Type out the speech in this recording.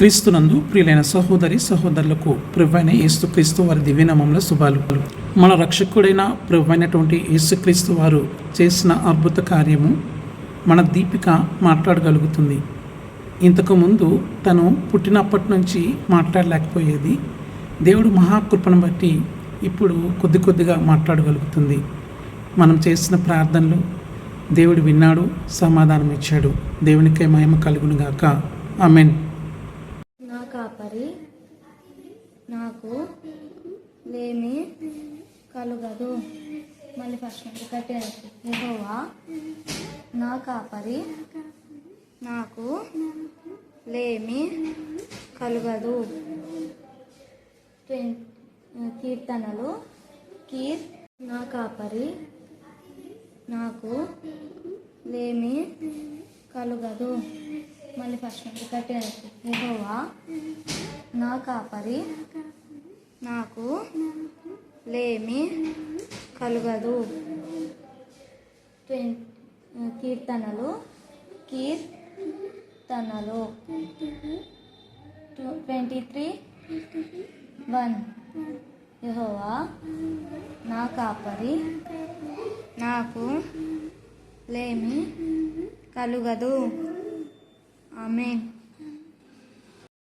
క్రీస్తునందు ప్రియులైన సహోదరి సహోదరులకు ప్రభువైన యేసుక్రీస్తు వారి దివ్యనామంలో శుభాలు. మన రక్షకుడైన ప్రభువైనటువంటి యేసుక్రీస్తు వారు చేసిన అద్భుత కార్యము మన దీపిక మాట్లాడగలుగుతుంది. ఇంతకుముందు తను పుట్టినప్పటి నుంచి మాట్లాడలేకపోయేది. దేవుడు మహాకృపను బట్టి ఇప్పుడు కొద్ది కొద్దిగా మాట్లాడగలుగుతుంది. మనం చేసిన ప్రార్థనలు దేవుడు విన్నాడు సమాధానం ఇచ్చాడు దేవునికే మహిమ కలుగును గాక ఆమెన్. నా నాకు లేమి కలుగదు. మళ్ళీ ఫస్ట్ నుంచి కట్టిన నా కాపరి నాకు లేమి కలుగదు. కీర్తనలు కీర్ నా కాపరి నాకు లేమి కలుగదు. మళ్ళీ ఫస్ట్ నుంచి కట్టిన యెహోవా నా కాపరి నాకు లేమి కలుగదు. కీర్తనలు. కీర్తనలు. Twenty three one. యెహోవా నా కాపరి నాకు లేమి కలుగదు. ఆమెన్